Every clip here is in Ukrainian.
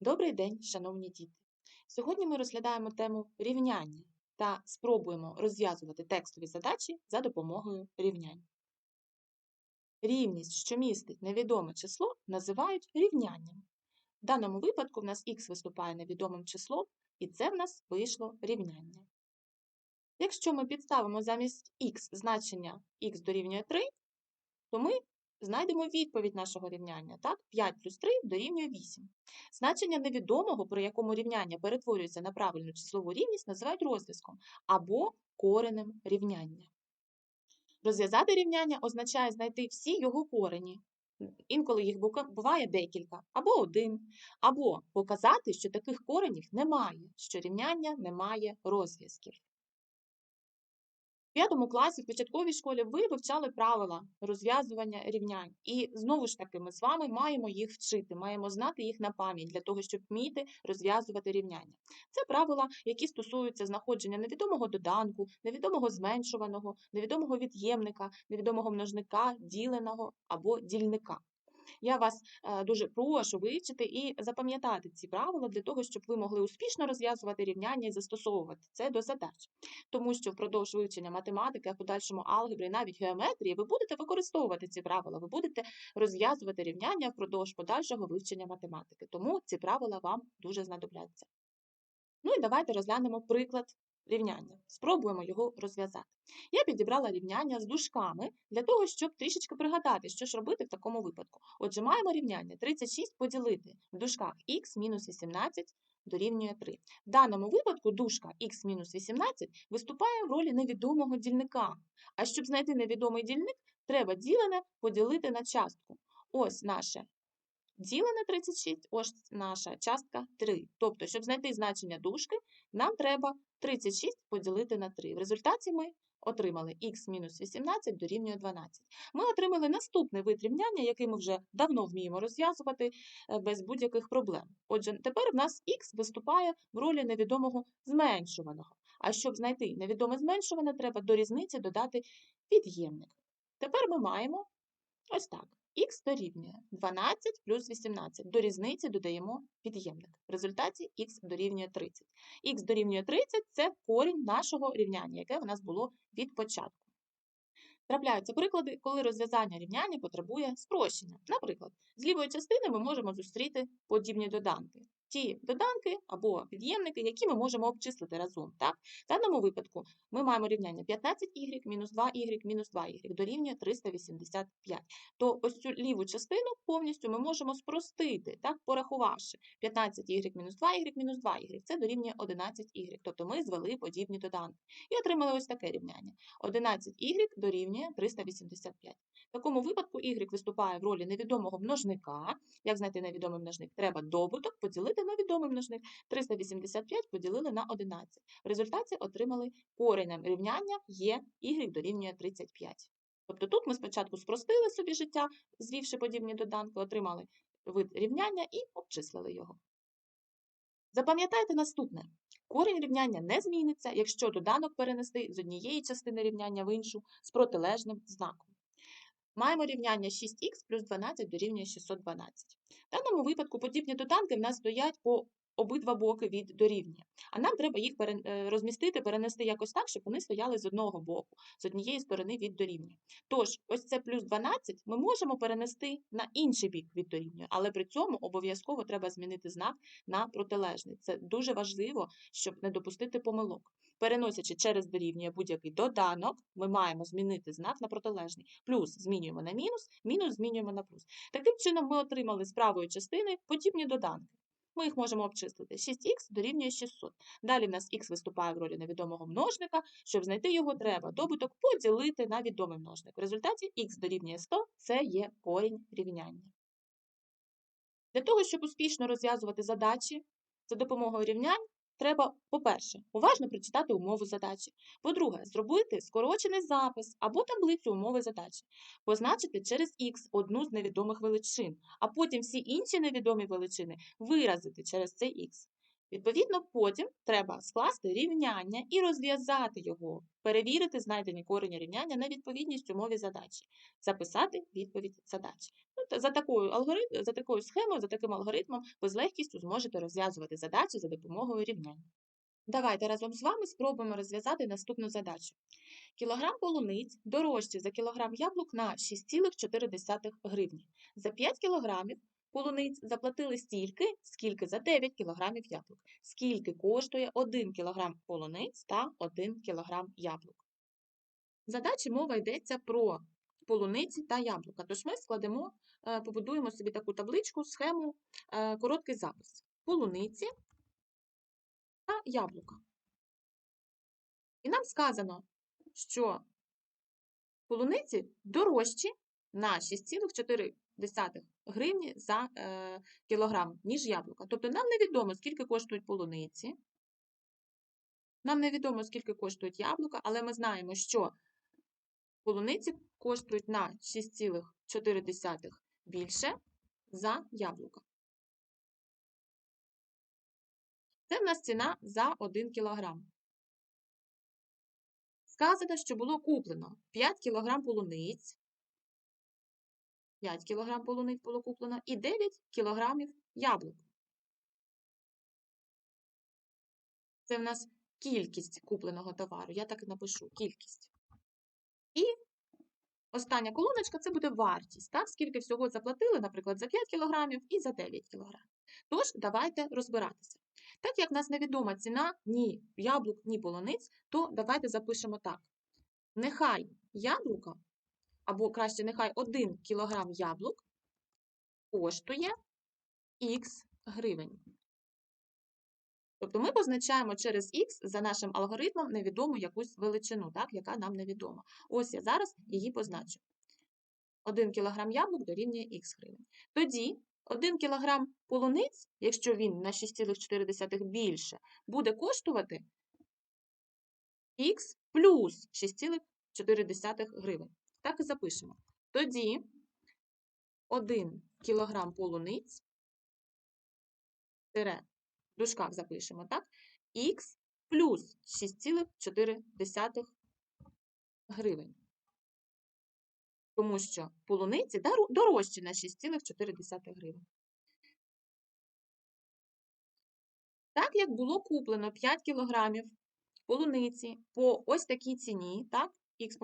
Добрий день, шановні діти! Сьогодні ми розглядаємо тему рівняння та спробуємо розв'язувати текстові задачі за допомогою рівнянь. Рівність, що містить невідоме число, називають рівнянням. В даному випадку в нас х виступає невідомим числом, і це в нас вийшло рівняння. Якщо ми підставимо замість х значення х дорівнює 3, то ми знайдемо відповідь нашого рівняння. Так? 5 плюс 3 дорівнює 8. Значення невідомого, при якому рівняння перетворюється на правильну числову рівність, називають розв'язком або коренем рівняння. Розв'язати рівняння означає знайти всі його корені. Інколи їх буває декілька, або один, або показати, що таких коренів немає, що рівняння не має розв'язків. П'ятому класі в початковій школі ви вивчали правила розв'язування рівнянь. І знову ж таки, ми з вами маємо їх вчити, маємо знати їх на пам'ять для того, щоб вміти розв'язувати рівняння. Це правила, які стосуються знаходження невідомого доданку, невідомого зменшуваного, невідомого від'ємника, невідомого множника, діленого або дільника. Я вас е, дуже прошу вивчити і запам'ятати ці правила для того, щоб ви могли успішно розв'язувати рівняння і застосовувати це до задач. Тому що впродовж вивчення математики, а в подальшому алгебри, навіть геометрії, ви будете використовувати ці правила, ви будете розв'язувати рівняння впродовж подальшого вивчення математики. Тому ці правила вам дуже знадобляться. Ну і давайте розглянемо приклад рівняння. Спробуємо його розв'язати. Я підібрала рівняння з дужками для того, щоб трішечки пригадати, що ж робити в такому випадку. Отже, маємо рівняння 36 поділити в дужках х мінус 18 дорівнює 3. В даному випадку дужка х мінус 18 виступає в ролі невідомого дільника. А щоб знайти невідомий дільник, треба ділене поділити на частку. Ось наше ділене 36, ось наша частка 3. Тобто, щоб знайти значення дужки, нам треба 36 поділити на 3. В результаті ми отримали х мінус 18 дорівнює 12. Ми отримали наступний вид який ми вже давно вміємо розв'язувати е, без будь-яких проблем. Отже, тепер в нас х виступає в ролі невідомого зменшуваного. А щоб знайти невідоме зменшуване, треба до різниці додати від'ємник. Тепер ми маємо ось так х дорівнює 12 плюс 18. До різниці додаємо під'ємник. В результаті х дорівнює 30. Х дорівнює 30 це корінь нашого рівняння, яке у нас було від початку. Трапляються приклади, коли розв'язання рівняння потребує спрощення. Наприклад, з лівої частини ми можемо зустріти подібні доданки ті доданки або під'ємники, які ми можемо обчислити разом. Так? В даному випадку ми маємо рівняння 15y мінус 2y мінус 2y дорівнює 385. То ось цю ліву частину повністю ми можемо спростити, так, порахувавши 15y мінус 2y мінус 2y. Це дорівнює 11y. Тобто ми звели подібні доданки. І отримали ось таке рівняння. 11y дорівнює 385. В такому випадку y виступає в ролі невідомого множника. Як знайти невідомий множник? Треба добуток поділити на відомий множник. 385 поділили на 11. В результаті отримали коренем рівняння є y дорівнює 35. Тобто тут ми спочатку спростили собі життя, звівши подібні доданки, отримали вид рівняння і обчислили його. Запам'ятайте наступне. Корінь рівняння не зміниться, якщо доданок перенести з однієї частини рівняння в іншу з протилежним знаком. Маємо рівняння 6х плюс 12 дорівнює 612. Даному випадку подібні доданки в нас стоять по обидва боки від дорівнює. А нам треба їх е, розмістити, перенести якось так, щоб вони стояли з одного боку, з однієї сторони від дорівнює. Тож, ось це плюс 12 ми можемо перенести на інший бік від дорівнює, але при цьому обов'язково треба змінити знак на протилежний. Це дуже важливо, щоб не допустити помилок. Переносячи через дорівнює будь-який доданок, ми маємо змінити знак на протилежний. Плюс змінюємо на мінус, мінус змінюємо на плюс. Таким чином, ми отримали з правої частини подібні доданки. Ми їх можемо обчислити. 6х дорівнює 600. Далі в нас х виступає в ролі невідомого множника. Щоб знайти його, треба добуток поділити на відомий множник. В результаті х дорівнює 100 це є корінь рівняння. Для того, щоб успішно розв'язувати задачі за допомогою рівнянь, треба, по-перше, уважно прочитати умову задачі. По-друге, зробити скорочений запис або таблицю умови задачі, позначити через х одну з невідомих величин, а потім всі інші невідомі величини виразити через цей х. Відповідно, потім треба скласти рівняння і розв'язати його, перевірити знайдені корені рівняння на відповідність умові задачі, записати відповідь задачі. Ну, за, такою алгоритм, за такою схемою, за таким алгоритмом ви з легкістю зможете розв'язувати задачі за допомогою рівнянь. Давайте разом з вами спробуємо розв'язати наступну задачу. Кілограм полуниць дорожче за кілограм яблук на 6,4 гривні. За 5 кілограмів полуниць заплатили стільки, скільки за 9 кілограмів яблук. Скільки коштує 1 кілограм полуниць та 1 кілограм яблук. В задачі мова йдеться про полуниці та яблука. Тож ми складемо, е, побудуємо собі таку табличку, схему, е, короткий запис. Полуниці та яблука. І нам сказано, що полуниці дорожчі на 6,4 гривні за е, кілограм, ніж яблука. Тобто нам невідомо, скільки коштують полуниці. Нам невідомо, скільки коштують яблука, але ми знаємо, що полуниці коштують на 6,4 більше за яблука. Це в нас ціна за 1 кілограм. Сказано, що було куплено 5 кг полуниць, 5 кг полуниць було куплено і 9 кг яблук. Це в нас кількість купленого товару. Я так і напишу кількість. І остання колоночка це буде вартість. Так? Скільки всього заплатили, наприклад, за 5 кг і за 9 кг. Тож, давайте розбиратися. Так як в нас невідома ціна ні яблук, ні полуниць, то давайте запишемо так. Нехай яблука, або краще, нехай 1 кг яблук коштує х гривень. Тобто ми позначаємо через х за нашим алгоритмом невідому якусь величину, так, яка нам невідома. Ось я зараз її позначу. 1 кг яблук дорівнює х гривень. Тоді 1 кг полуниць, якщо він на 6,4 більше, буде коштувати х плюс 6,4 гривень. Так і запишемо. Тоді 1 кг полуниць, тире, в дужках запишемо, так? Х плюс 6,4 гривень. Тому що полуниці дорожчі на 6,4 гривень. Так як було куплено 5 кг полуниці по ось такій ціні, так, х,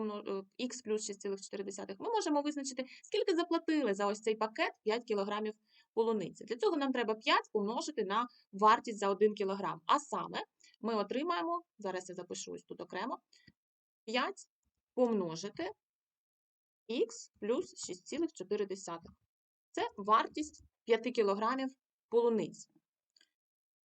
х плюс 6,4, ми можемо визначити, скільки заплатили за ось цей пакет 5 кг полуниці. Для цього нам треба 5 помножити на вартість за 1 кг. А саме ми отримаємо, зараз я запишу ось тут окремо, 5 помножити х плюс 6,4. Це вартість 5 кг полуниць.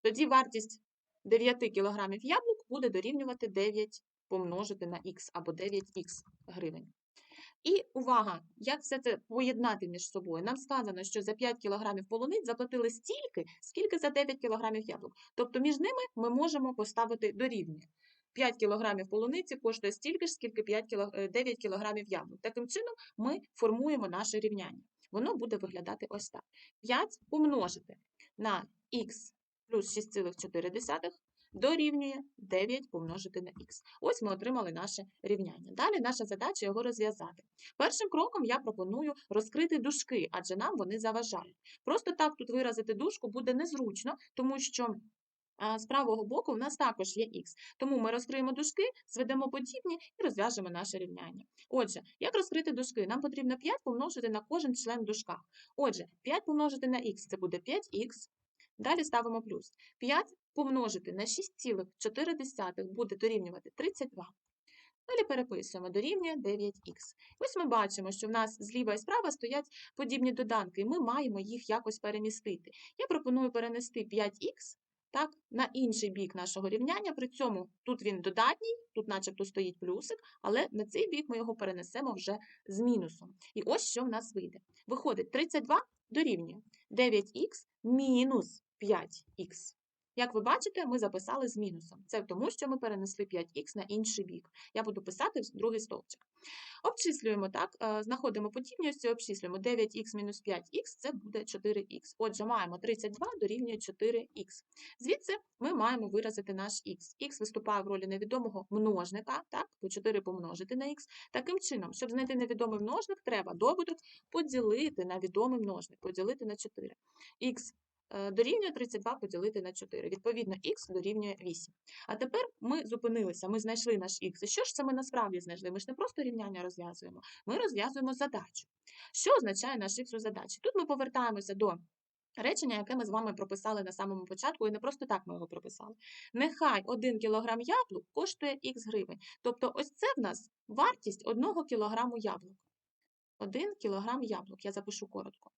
Тоді вартість 9 кг яблук буде дорівнювати 9 помножити на х або 9х гривень. І увага, як все це поєднати між собою? Нам сказано, що за 5 кг полуниць заплатили стільки, скільки за 9 кг яблук. Тобто між ними ми можемо поставити дорівнює. 5 кг полуниці коштує стільки ж, скільки 5 кг, 9 кг яблук. Таким чином ми формуємо наше рівняння. Воно буде виглядати ось так. 5 помножити на х плюс 6,4 дорівнює 9 помножити на х. Ось ми отримали наше рівняння. Далі наша задача його розв'язати. Першим кроком я пропоную розкрити дужки, адже нам вони заважають. Просто так тут виразити дужку буде незручно, тому що з правого боку в нас також є х. Тому ми розкриємо дужки, зведемо подібні і розв'яжемо наше рівняння. Отже, як розкрити дужки? Нам потрібно 5 помножити на кожен член в дужках. Отже, 5 помножити на х це буде 5х. Далі ставимо плюс. 5 помножити на 6,4 буде дорівнювати 32. Далі переписуємо дорівнює 9х. Ось ми бачимо, що в нас зліва і справа стоять подібні доданки, і ми маємо їх якось перемістити. Я пропоную перенести 5х так, на інший бік нашого рівняння. При цьому тут він додатній, тут начебто стоїть плюсик, але на цей бік ми його перенесемо вже з мінусом. І ось що в нас вийде. Виходить, 32 дорівнює 9х мінус 5х. Як ви бачите, ми записали з мінусом. Це тому, що ми перенесли 5х на інший бік. Я буду писати другий стовпчик. Обчислюємо так, е, знаходимо подібності, обчислюємо 9х мінус 5х це буде 4х. Отже, маємо 32 дорівнює 4х. Звідси ми маємо виразити наш х. Х виступає в ролі невідомого множника, так, по 4 помножити на х. Таким чином, щоб знайти невідомий множник, треба добуток поділити на відомий множник, поділити на 4. Х дорівнює 32 поділити на 4. Відповідно, х дорівнює 8. А тепер ми зупинилися, ми знайшли наш х. І що ж це ми насправді знайшли? Ми ж не просто рівняння розв'язуємо, ми розв'язуємо задачу. Що означає наш х у задачі? Тут ми повертаємося до речення, яке ми з вами прописали на самому початку, і не просто так ми його прописали. Нехай 1 кг яблук коштує х гривень. Тобто, ось це в нас вартість 1 кг яблук. 1 кг яблук, я запишу коротко.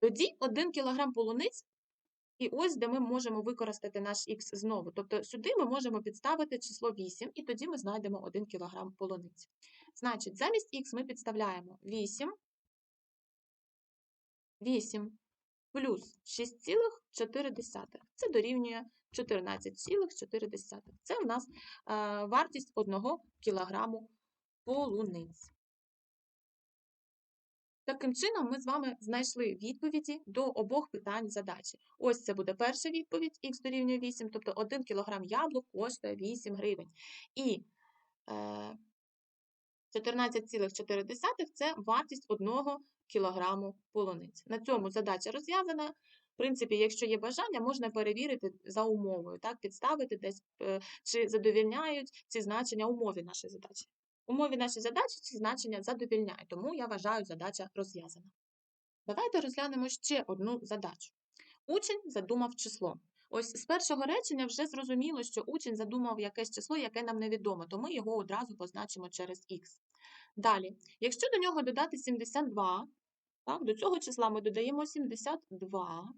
Тоді 1 кг полуниць, і ось де ми можемо використати наш х знову. Тобто сюди ми можемо підставити число 8, і тоді ми знайдемо 1 кг полуниць. Значить, замість х ми підставляємо 8, 8 плюс 6,4. Це дорівнює 14,4. Це в нас е, вартість 1 кг полуниць. Таким чином, ми з вами знайшли відповіді до обох питань задачі. Ось це буде перша відповідь, х дорівнює 8, тобто 1 кг яблук коштує 8 гривень. І е, 14,4 це вартість 1 кг полуниць. На цьому задача розв'язана. В принципі, якщо є бажання, можна перевірити за умовою, так, підставити десь, е, чи задовільняють ці значення умові нашої задачі. Умові нашої задачі ці значення задовільняють, тому я вважаю задача розв'язана. Давайте розглянемо ще одну задачу. Учень задумав число. Ось з першого речення вже зрозуміло, що учень задумав якесь число, яке нам невідомо, то ми його одразу позначимо через х. Далі, якщо до нього додати 72, так, до цього числа ми додаємо 72,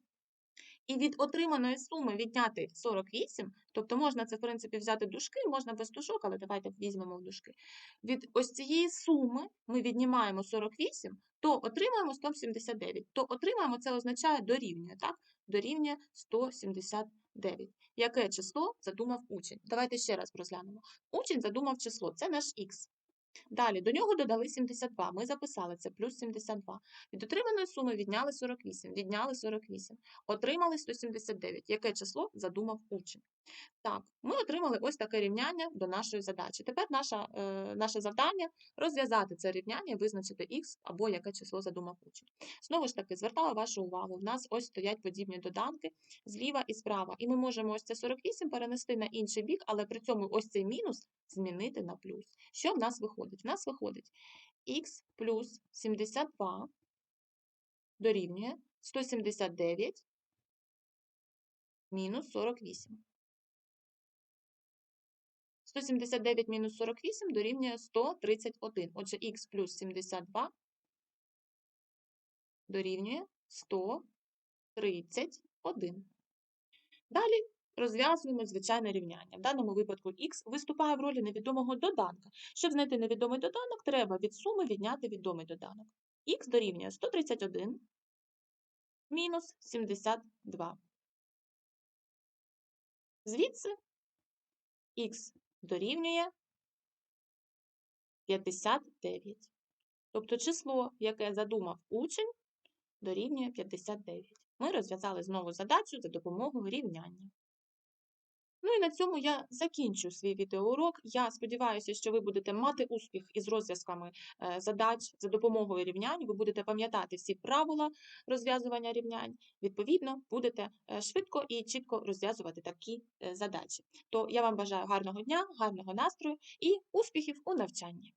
і від отриманої суми відняти 48, тобто можна це, в принципі, взяти дужки, можна без дужок, але давайте візьмемо в дужки. Від ось цієї суми ми віднімаємо 48, то отримаємо 179. То отримаємо, це означає дорівнює, так? Дорівнює 179. Яке число задумав учень? Давайте ще раз розглянемо. Учень задумав число, це наш х. Далі, до нього додали 72. Ми записали це плюс 72. Від отриманої суми відняли 48, відняли 48, отримали 179. Яке число задумав учень? Так, ми отримали ось таке рівняння до нашої задачі. Тепер наша, е, наше завдання розв'язати це рівняння визначити х або яке число задумав учень. Знову ж таки, звертала вашу увагу, в нас ось стоять подібні доданки зліва і справа. І ми можемо ось це 48 перенести на інший бік, але при цьому ось цей мінус змінити на плюс. Що в нас виходить? В нас виходить х плюс 72 дорівнює 179 мінус 48. 179 мінус 48 дорівнює 131. Отже, х плюс 72 дорівнює 131. Далі розв'язуємо звичайне рівняння. В даному випадку х виступає в ролі невідомого доданка. Щоб знайти невідомий доданок, треба від суми відняти відомий доданок. Х дорівнює 131 мінус 72. Звідси х дорівнює 59. Тобто число, яке задумав учень, дорівнює 59. Ми розв'язали знову задачу за допомогою рівняння. Ну і на цьому я закінчу свій відеоурок. Я сподіваюся, що ви будете мати успіх із розв'язками е, задач за допомогою рівнянь. Ви будете пам'ятати всі правила розв'язування рівнянь. Відповідно, будете е, швидко і чітко розв'язувати такі е, задачі. То я вам бажаю гарного дня, гарного настрою і успіхів у навчанні.